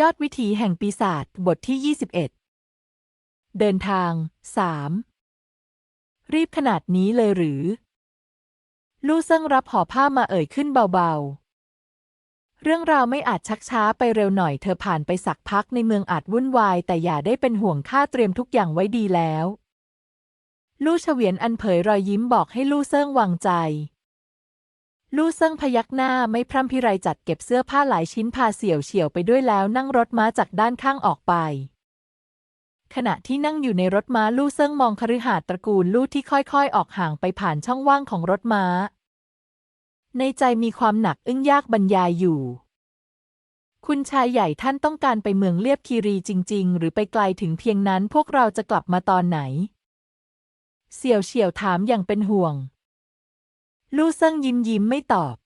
ยอดวิถีแห่งปีศาจบทที่ 21 เดินทาง 3 รีบขนาดนี้เลยหรือ ลู่เซิงรับห่อผ้ามาเอ่ยขึ้นเบาๆ เรื่องราวไม่อาจชักช้าไปเร็วหน่อยเธอผ่านไปสักพักในเมืองอาจวุ่นวาย แต่อย่าได้เป็นห่วงข้าเตรียมทุกอย่างไว้ดีแล้ว ลู่เฉวียนอันเผยรอยยิ้มบอกให้ลู่เซิงวางใจ ลู่เซิงพยักหน้าไม่พร่ำพิไรจัดเก็บเสื้อผ้าหลายชิ้นพาเสี่ยวเฉียวไปด้วยแล้วนั่งรถม้าจากด้านข้างออกไป ขณะที่นั่งอยู่ในรถม้าลู่เซิงมองคฤหาสน์ตระกูลลู่ที่ค่อยๆ ออกห่างไปผ่านช่องว่างของรถม้า ในใจมีความหนักอึ้งยากบรรยายอยู่ คุณชายใหญ่ท่านต้องการไปเมืองเลียบคีรีจริง ๆ หรือไปไกลถึงเพียงนั้นพวกเราจะกลับมาตอนไหน เสี่ยวเฉียวถามอย่างเป็นห่วง ลู่เซิงยิ้มยิ้มไม่ตอบ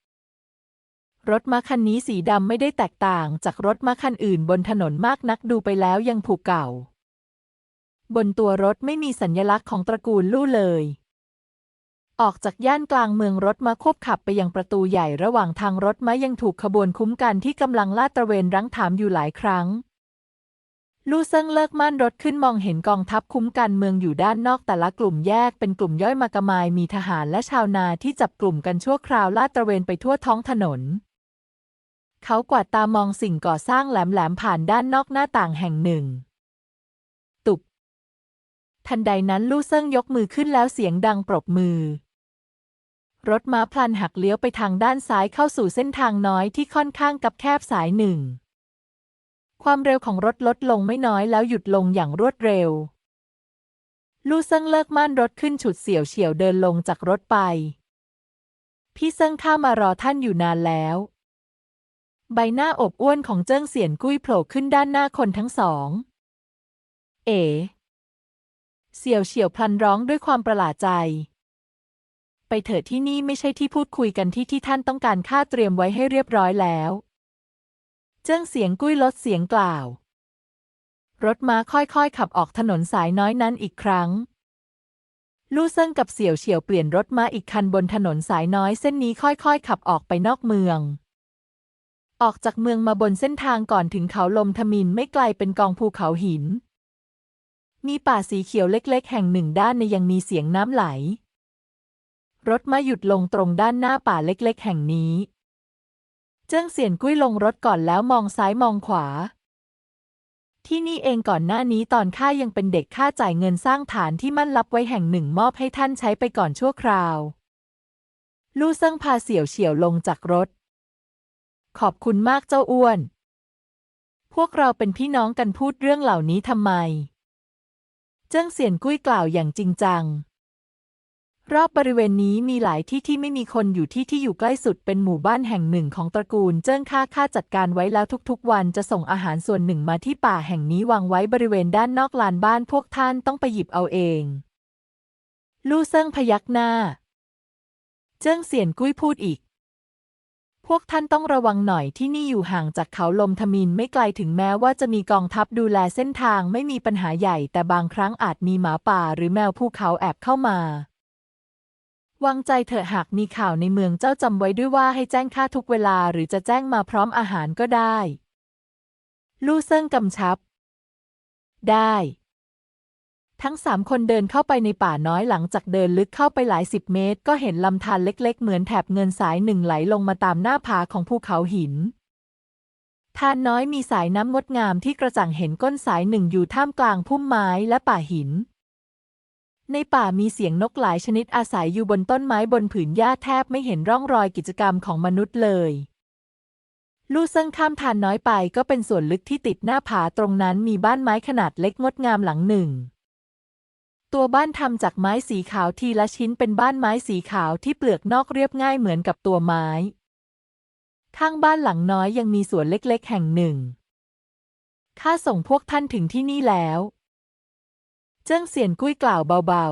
รถม้าคันนี้สีดำไม่ได้แตกต่างจากรถม้าคันอื่นบนถนนมากนักดูไปแล้วยังผูกเก่า บนตัวรถไม่มีสัญลักษณ์ของตระกูลลู่เลย ออกจากย่านกลางเมืองรถม้าควบขับไปยังประตูใหญ่ระหว่างทางรถม้ายังถูกขบวนคุ้มกันที่กำลังลาดตระเวนรั้งถามอยู่หลายครั้ง ลู่เซิงเลิกม่านรถขึ้นมองเห็นกองทัพคุ้มกันเมืองอยู่ด้านนอกแต่ละกลุ่มแยกเป็นกลุ่มย่อยมากมายมีทหารและชาวนาที่จับกลุ่มกันชั่วคราวลาดตระเวนไปทั่วท้องถนน เขากวาดตามองสิ่งก่อสร้างแหลมๆผ่านด้านนอกหน้าต่างแห่งหนึ่ง ตุบทันใดนั้นลู่เซิงยกมือขึ้นแล้วเสียงดังปรบมือ รถม้าพลันหักเลี้ยวไปทางด้านซ้ายเข้าสู่เส้นทางน้อยที่ค่อนข้างกับแคบสายหนึ่ง ความเร็วของรถลดลงไม่น้อยแล้วหยุดลงอย่างรวดเร็ว ลู่เซิงเลิกม่านรถขึ้นฉุดเสี่ยวเฉียวเดินลงจากรถไป พี่เซิงข้ามารอท่านอยู่นานแล้ว ใบหน้าอบอ้วนของเจิ้งเสียนกุ้ยโผล่ขึ้นด้านหน้าคนทั้งสอง เอ๋ เสี่ยวเฉียวพลันร้องด้วยความประหลาดใจไปเถิดที่นี่ไม่ใช่ที่พูดคุยกันที่ที่ท่านต้องการค่าเตรียมไว้ให้เรียบร้อยแล้ว เจิ้งเสียงกุ้ยลดเสียงกล่าว รถม้าค่อยๆ ขับออกถนนสายน้อยนั้นอีกครั้ง ลู่เซิงกับเสี่ยวเฉียวเปลี่ยนรถม้าอีกคันบนถนนสายน้อยเส้นนี้ค่อยๆ ขับออกไปนอกเมือง ออกจากเมืองมาบนเส้นทางก่อนถึงเขาลมทมินไม่ไกลเป็นกองภูเขาหิน มีป่าสีเขียวเล็กๆ แห่งหนึ่งด้านในยังมีเสียงน้ำไหล รถมาหยุดลงตรงด้านหน้าป่าเล็กๆ แห่งนี้ เจิ้งเสียนกุ้ยลงรถก่อนแล้วมองซ้ายมองขวา ที่นี่เองก่อนหน้านี้ตอนข้ายังเป็นเด็กข้าจ่ายเงินสร้างฐานที่มั่นลับไว้แห่งหนึ่งมอบให้ท่านใช้ไปก่อนชั่วคราว ลู่เซิงพาเสี่ยวเฉียวลงจากรถ ขอบคุณมากเจ้าอ้วน พวกเราเป็นพี่น้องกันพูดเรื่องเหล่านี้ทำไม เจิ้งเสียนกุ้ยกล่าวอย่างจริงจัง รอบบริเวณนี้มีหลายที่ที่ไม่มีคนอยู่ที่ที่อยู่ใกล้สุดเป็นหมู่บ้านแห่งหนึ่งของตระกูล เจิ้งข้าข้าจัดการไว้แล้วทุกๆ วันจะส่งอาหารส่วนหนึ่งมาที่ป่าแห่งนี้วางไว้บริเวณด้านนอกลานบ้านพวกท่านต้องไปหยิบเอาเอง ลู่เซิงพยักหน้า เจิ้งเสียนกุ้ยพูดอีก พวกท่านต้องระวังหน่อยที่นี่อยู่ห่างจากเขาลมทมินไม่ไกลถึงแม้ว่าจะมีกองทัพดูแลเส้นทางไม่มีปัญหาใหญ่ แต่บางครั้งอาจมีหมาป่าหรือแมวภูเขาแอบเข้ามา วางใจเถอะหากมีข่าวในเมืองเจ้าจำไว้ด้วยว่าให้แจ้งข้าทุกเวลาหรือจะแจ้งมาพร้อมอาหารก็ได้ ลู่เซิงกำชับ ได้ ทั้งสามคนเดินเข้าไปในป่าน้อยหลังจากเดินลึกเข้าไปหลายสิบเมตร ก็เห็นลำธารเล็ก ๆ เหมือนแถบเงินสายหนึ่งไหลลงมาตามหน้าผาของภูเขาหินทานน้อยมีสายน้ำงดงามที่กระจ่างเห็นก้นสายหนึ่งอยู่ท่ามกลางพุ่มไม้และป่าหิน ในป่ามีเสียงนกหลายชนิดอาศัยอยู่บนต้นไม้บนผืนหญ้าแทบไม่เห็นร่องรอยกิจกรรมของมนุษย์เลย ลู่เซิงข้ามทานน้อยไปก็เป็นส่วนลึกที่ติดหน้าผาตรงนั้นมีบ้านไม้ขนาดเล็กงดงามหลังหนึ่ง ตัวบ้านทำจากไม้สีขาวทีละชิ้นเป็นบ้านไม้สีขาวที่เปลือกนอกเรียบง่ายเหมือนกับตัวไม้ ข้างบ้านหลังน้อยยังมีสวนเล็กๆ แห่งหนึ่งข้าส่งพวกท่านถึงที่นี่แล้ว เจิ้งเสียนกุ้ยกล่าวเบา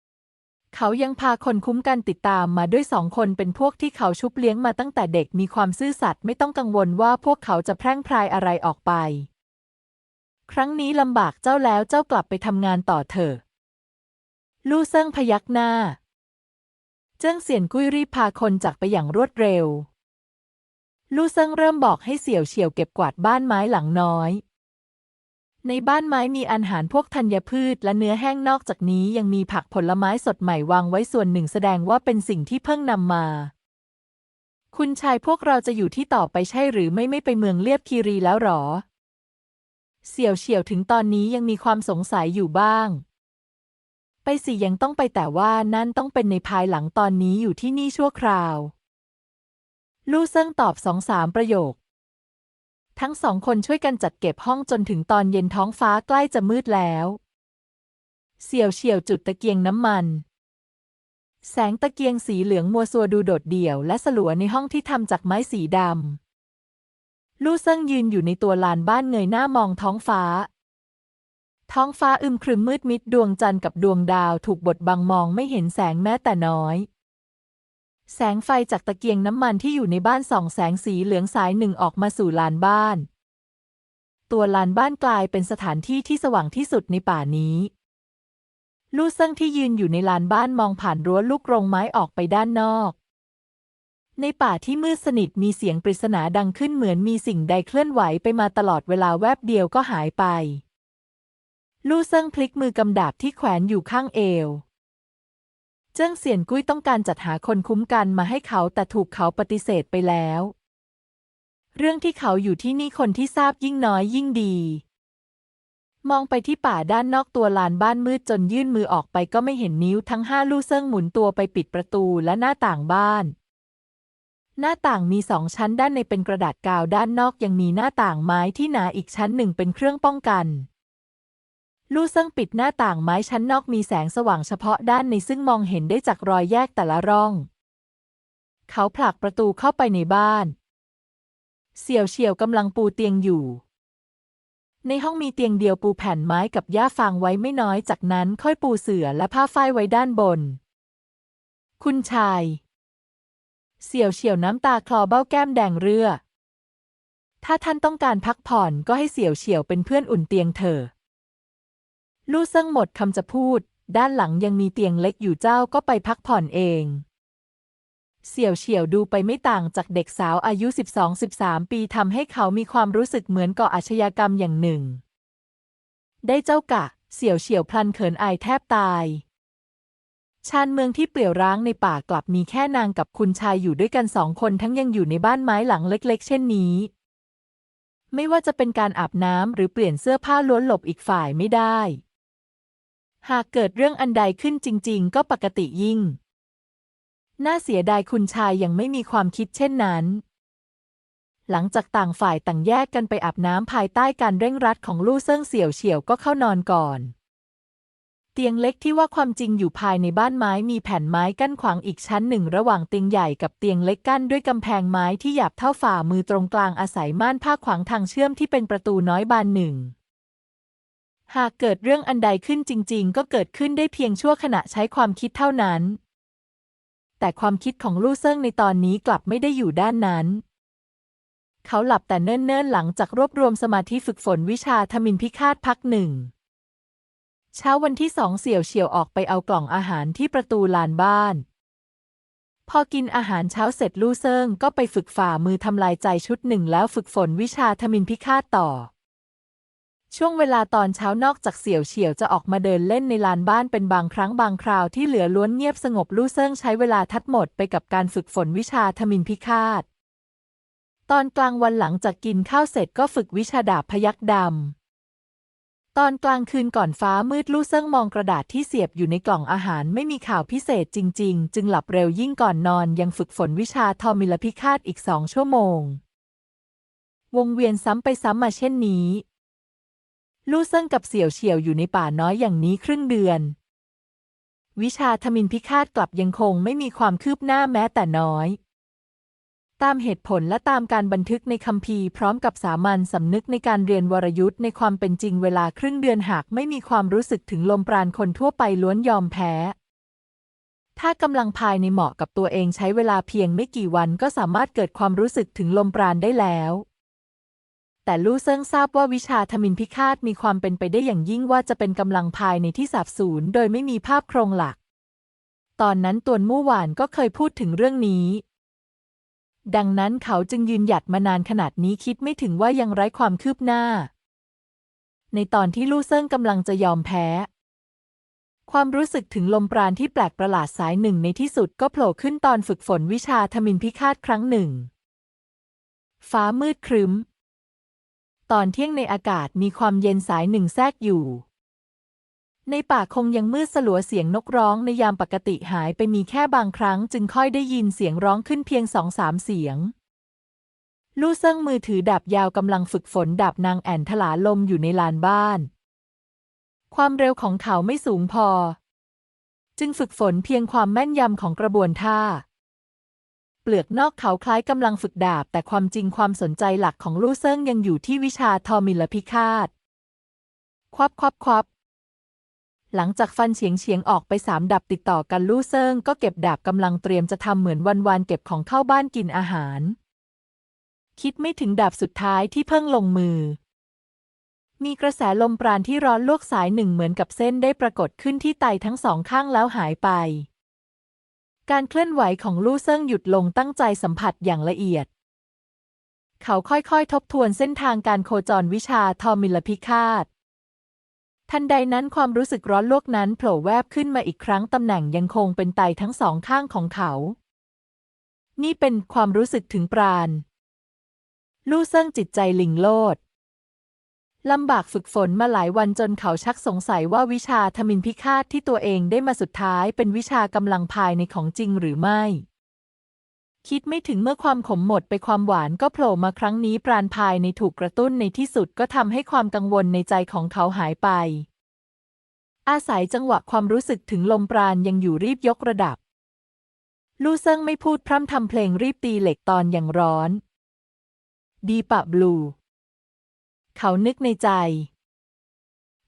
ๆ เขายังพาคนคุ้มกันติดตามมาด้วยสองคนเป็นพวกที่เขาชุบเลี้ยงมาตั้งแต่เด็กมีความซื่อสัตย์ไม่ต้องกังวลว่าพวกเขาจะแพร่งพรายอะไรออกไป ครั้งนี้ลำบากเจ้าแล้วเจ้ากลับไปทำงานต่อเถอะลู่เซิงพยักหน้า เจิ้งเสียนกุ้ยรีบพาคนจากไปอย่างรวดเร็ว ลู่เซิงเริ่มบอกให้เสี่ยวเฉียวเก็บกวาดบ้านไม้หลังน้อย ในบ้านไม้มีอาหารพวกธัญพืชและเนื้อแห้งนอกจากนี้ยังมีผักผลไม้สดใหม่วางไว้ส่วนหนึ่งแสดงว่าเป็นสิ่งที่เพิ่งนำมา คุณชายพวกเราจะอยู่ที่ต่อไปใช่หรือไม่ไม่ไปเมืองเลียบคีรีแล้วหรอ เสี่ยวเฉียวถึงตอนนี้ยังมีความสงสัยอยู่บ้าง ไปสิยังต้องไปแต่ว่านั่นต้องเป็นในภายหลังตอนนี้อยู่ที่นี่ชั่วคราว ลู่เซิงตอบสองสามประโยค ทั้งสองคนช่วยกันจัดเก็บห้องจนถึงตอนเย็นท้องฟ้าใกล้จะมืดแล้ว เสี่ยวเฉียวจุดตะเกียงน้ำมัน แสงตะเกียงสีเหลืองมัวซัวดูโดดเดี่ยวและสลัวในห้องที่ทำจากไม้สีดำลู่เซิงยืนอยู่ในตัวลานบ้านเงยหน้ามองท้องฟ้า ท้องฟ้าอึมครึมมืดมิดดวงจันทร์กับดวงดาวถูกบดบังมองไม่เห็นแสงแม้แต่น้อย แสงไฟจากตะเกียงน้ำมันที่อยู่ในบ้านส่องแสงสีเหลืองสายหนึ่งออกมาสู่ลานบ้าน ตัวลานบ้านกลายเป็นสถานที่ที่สว่างที่สุดในป่านี้ ลู่เซิงที่ยืนอยู่ในลานบ้านมองผ่านรั้วลูกรงไม้ออกไปด้านนอก ในป่าที่มืดสนิทมีเสียงปริศนาดังขึ้นเหมือนมีสิ่งใดเคลื่อนไหวไปมาตลอดเวลาแวบเดียวก็หายไป ลู่เซิงพลิกมือกำดาบที่แขวนอยู่ข้างเอว เจิ้งเสียนกุ้ยต้องการจัดหาคนคุ้มกันมาให้เขาแต่ถูกเขาปฏิเสธไปแล้ว เรื่องที่เขาอยู่ที่นี่คนที่ทราบยิ่งน้อยยิ่งดี มองไปที่ป่าด้านนอกตัวลานบ้านมืดจนยื่นมือออกไปก็ไม่เห็นนิ้วทั้งห้าลู่เซิงหมุนตัวไปปิดประตูและหน้าต่างบ้าน หน้าต่างมีสองชั้นด้านในเป็นกระดาษกาวด้านนอกยังมีหน้าต่างไม้ที่หนาอีกชั้นหนึ่งเป็นเครื่องป้องกัน ลู่เซิงปิดหน้าต่างไม้ชั้นนอกมีแสงสว่างเฉพาะด้านในซึ่งมองเห็นได้จากรอยแยกแต่ละร่อง เขาผลักประตูเข้าไปในบ้าน เสี่ยวเฉียวกำลังปูเตียงอยู่ ในห้องมีเตียงเดียวปูแผ่นไม้กับหญ้าฟางไว้ไม่น้อยจากนั้นค่อยปูเสื่อและผ้าฝ้ายไว้ด้านบน คุณชาย เสี่ยวเฉียวน้ำตาคลอเบ้าแก้มแดงเรือ ถ้าท่านต้องการพักผ่อนก็ให้เสี่ยวเฉียวเป็นเพื่อนอุ่นเตียงเถอะ ลู่เซิงหมดคำจะพูด ด้านหลังยังมีเตียงเล็กอยู่เจ้าก็ไปพักผ่อนเอง เสี่ยวเฉียวดูไปไม่ต่างจากเด็กสาวอายุ 12-13 ปีทำให้เขามีความรู้สึกเหมือนก่ออาชญากรรมอย่างหนึ่ง ได้เจ้ากะ เสี่ยวเฉียวพลันเขินอายแทบตายชานเมืองที่เปลี่ยวร้างในป่ากลับมีแค่นางกับคุณชายอยู่ด้วยกันสองคนทั้งยังอยู่ในบ้านไม้หลังเล็กๆ เช่นนี้ ไม่ว่าจะเป็นการอาบน้ำหรือเปลี่ยนเสื้อผ้าล้วนหลบอีกฝ่ายไม่ได้ หากเกิดเรื่องอันใดขึ้นจริง ๆ ก็ปกติยิ่ง น่าเสียดายคุณชายยังไม่มีความคิดเช่นนั้น หลังจากต่างฝ่ายต่างแยกกันไปอาบน้ำภายใต้การเร่งรัดของลู่เซิงเสี่ยวเฉียวก็เข้านอนก่อน เตียงเล็กที่ว่าความจริงอยู่ภายในบ้านไม้มีแผ่นไม้กั้นขวางอีกชั้นหนึ่ง ระหว่างเตียงใหญ่กับเตียงเล็กกั้นด้วยกำแพงไม้ที่หยาบเท่าฝ่ามือตรงกลางอาศัยม่านผ้าขวางทางเชื่อมที่เป็นประตูน้อยบานหนึ่ง หากเกิดเรื่องอันใดขึ้นจริง ๆ ก็เกิดขึ้นได้เพียงชั่วขณะใช้ความคิดเท่านั้น แต่ความคิดของลู่เซิงในตอนนี้กลับไม่ได้อยู่ด้านนั้น เขาหลับแต่เนิ่นๆหลังจากรวบรวมสมาธิฝึกฝนวิชาทมินพิฆาตพักหนึ่ง เช้าวันที่สองเสี่ยวเฉียวออกไปเอากล่องอาหารที่ประตูลานบ้าน พอกินอาหารเช้าเสร็จลู่เซิงก็ไปฝึกฝ่ามือทำลายใจชุดหนึ่งแล้วฝึกฝนวิชาทมินพิฆาตต่อ ช่วงเวลาตอนเช้านอกจากเสี่ยวเฉียวจะออกมาเดินเล่นในลานบ้านเป็นบางครั้งบางคราวที่เหลือล้วนเงียบสงบลู่เซิงใช้เวลาทัดหมดไปกับการฝึกฝนวิชาทมินพิฆาต ตอนกลางวันหลังจากกินข้าวเสร็จก็ฝึกวิชาดาบพยักดำ ตอนกลางคืนก่อนฟ้ามืดลู่เซิงมองกระดาษที่เสียบอยู่ในกล่องอาหารไม่มีข่าวพิเศษจริง ๆ จึงหลับเร็วยิ่งก่อนนอนยังฝึกฝนวิชาทอมิลพิฆาตอีกสองชั่วโมง วงเวียนซ้ำไปซ้ำมาเช่นนี้ ลู่เซิงกับเสี่ยวเฉียวอยู่ในป่าน้อยอย่างนี้ครึ่งเดือน วิชาทมินพิฆาตกลับยังคงไม่มีความคืบหน้าแม้แต่น้อย ตามเหตุผลและตามการบันทึกในคัมภีร์พร้อมกับสามัญสำนึกในการเรียนวรยุทธ์ในความเป็นจริงเวลาครึ่งเดือนหากไม่มีความรู้สึกถึงลมปราณคนทั่วไปล้วนยอมแพ้ถ้ากำลังภายในเหมาะกับตัวเองใช้เวลาเพียงไม่กี่วันก็สามารถเกิดความรู้สึกถึงลมปราณได้แล้ว แต่ลู่เซิงทราบว่าวิชาทมินพิฆาตมีความเป็นไปได้อย่างยิ่งว่าจะเป็นกำลังภายในที่สาบสูญโดยไม่มีภาพโครงหลัก ตอนนั้นตวนมู่หวานก็เคยพูดถึงเรื่องนี้ ดังนั้นเขาจึงยืนหยัดมานานขนาดนี้คิดไม่ถึงว่ายังไร้ความคืบหน้า ในตอนที่ลู่เซิงกำลังจะยอมแพ้ ความรู้สึกถึงลมปราณที่แปลกประหลาดสายหนึ่งในที่สุดก็โผล่ขึ้นตอนฝึกฝนวิชาทมินพิฆาตครั้งหนึ่ง ฟ้ามืดครึ้ม ตอนเที่ยงในอากาศมีความเย็นสายหนึ่งแทรกอยู่ ในป่าคงยังมืดสลัวเสียงนกร้องในยามปกติหายไปมีแค่บางครั้งจึงค่อยได้ยินเสียงร้องขึ้นเพียงสองสามเสียง ลู่เซิงมือถือดาบยาวกำลังฝึกฝนดาบนางแอ่นถลาลมอยู่ในลานบ้าน ความเร็วของเขาไม่สูงพอ จึงฝึกฝนเพียงความแม่นยำของกระบวนท่า เปลือกนอกเขาคล้ายกำลังฝึกดาบ แต่ความจริงความสนใจหลักของลู่เซิงยังอยู่ที่วิชาทอมิลพิฆาต ควับควับควับหลังจากฟันเฉียงเฉียงออกไปสามดับติดต่อกันลู่เซิงก็เก็บดาบกำลังเตรียมจะทำเหมือนวันวานๆเก็บของเข้าบ้านกินอาหาร คิดไม่ถึงดาบสุดท้ายที่เพิ่งลงมือ มีกระแสลมปราณที่ร้อนลวกสายหนึ่งเหมือนกับเส้นได้ปรากฏขึ้นที่ไตทั้งสองข้างแล้วหายไป การเคลื่อนไหวของลู่เซิงหยุดลงตั้งใจสัมผัสอย่างละเอียด เขาค่อยๆ ทบทวนเส้นทางการโคจรวิชาทอมิลพิฆาต ทันใดนั้นความรู้สึกร้อนลวกนั้นโผล่แวบขึ้นมาอีกครั้งตำแหน่งยังคงเป็นไตทั้งสองข้างของเขา นี่เป็นความรู้สึกถึงปราณลู่เซิงจิตใจลิงโลด ลำบากฝึกฝนมาหลายวันจนเขาชักสงสัยว่าวิชาทมินพิฆาตที่ตัวเองได้มาสุดท้ายเป็นวิชากำลังภายในของจริงหรือไม่ คิดไม่ถึงเมื่อความขมหมดไปความหวานก็โผล่มาครั้งนี้ปราณภายในถูกกระตุ้นในที่สุดก็ทำให้ความกังวลในใจของเขาหายไป อาศัยจังหวะความรู้สึกถึงลมปราณยังอยู่รีบยกระดับ ลู่เซิงไม่พูดพร่ำทำเพลงรีบตีเหล็กตอนอย่างร้อน ดีปะบลู เขานึกในใจ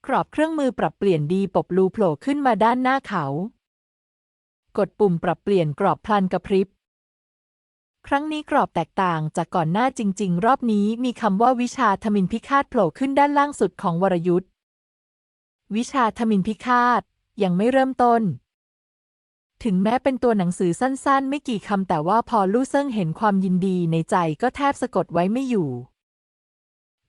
กรอบเครื่องมือปรับเปลี่ยนดีปบลูโผล่ขึ้นมาด้านหน้าเขา กดปุ่มปรับเปลี่ยนกรอบพลันกระพริบ ครั้งนี้กรอบแตกต่างจากก่อนหน้าจริง ๆ รอบนี้มีคำว่าวิชาทมินพิฆาตโผล่ขึ้นด้านล่างสุดของวรยุทธ์วิชาทมินพิฆาตยังไม่เริ่มต้น ถึงแม้เป็นตัวหนังสือสั้นๆ ไม่กี่คำแต่ว่าพอลู่เซิงเห็นความยินดีในใจก็แทบสะกดไว้ไม่อยู่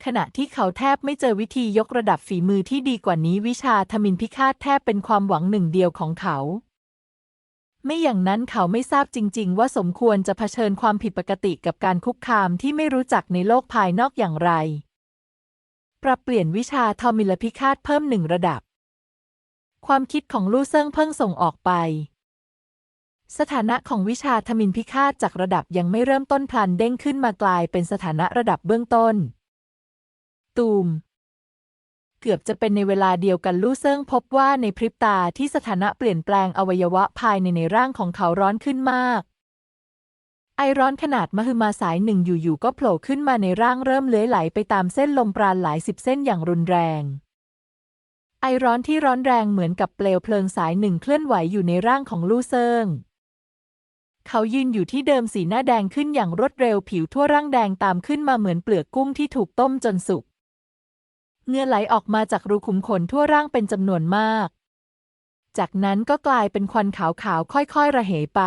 ขณะที่เขาแทบไม่เจอวิธียกระดับฝีมือที่ดีกว่านี้วิชาทมินพิฆาตแทบเป็นความหวังหนึ่งเดียวของเขา ไม่อย่างนั้นเขาไม่ทราบจริง ๆ ว่าสมควรจะเผชิญความผิดปกติกับการคุกคามที่ไม่รู้จักในโลกภายนอกอย่างไร ปรับเปลี่ยนวิชาทอมิลพิฆาตเพิ่มหนึ่งระดับ ความคิดของลู่เซิงเพิ่งส่งออกไปสถานะของวิชาทมินพิฆาตจากระดับยังไม่เริ่มต้นพลันเด้งขึ้นมากลายเป็นสถานะระดับเบื้องต้น ตูม เกือบจะเป็นในเวลาเดียวกันลู่เซิงพบว่าในพริบตาที่สถานะเปลี่ยนแปลงอวัยวะภายในในร่างของเขาร้อนขึ้นมาก ไอร้อนขนาดมหึมาสายหนึ่งอยู่ๆก็โผล่ขึ้นมาในร่างเริ่มเลื้อยไหลไปตามเส้นลมปราณหลายสิบเส้นอย่างรุนแรงไอร้อนที่ร้อนแรงเหมือนกับเปลวเพลิงสายหนึ่งเคลื่อนไหวอยู่ในร่างของลู่เซิง เขายืนอยู่ที่เดิมสีหน้าแดงขึ้นอย่างรวดเร็วผิวทั่วร่างแดงตามขึ้นมาเหมือนเปลือกกุ้งที่ถูกต้มจนสุก เงื่อไหลออกมาจากรูขุมขนทั่วร่างเป็นจำนวนมาก จากนั้นก็กลายเป็นควันขาวๆค่อยๆระเหยไป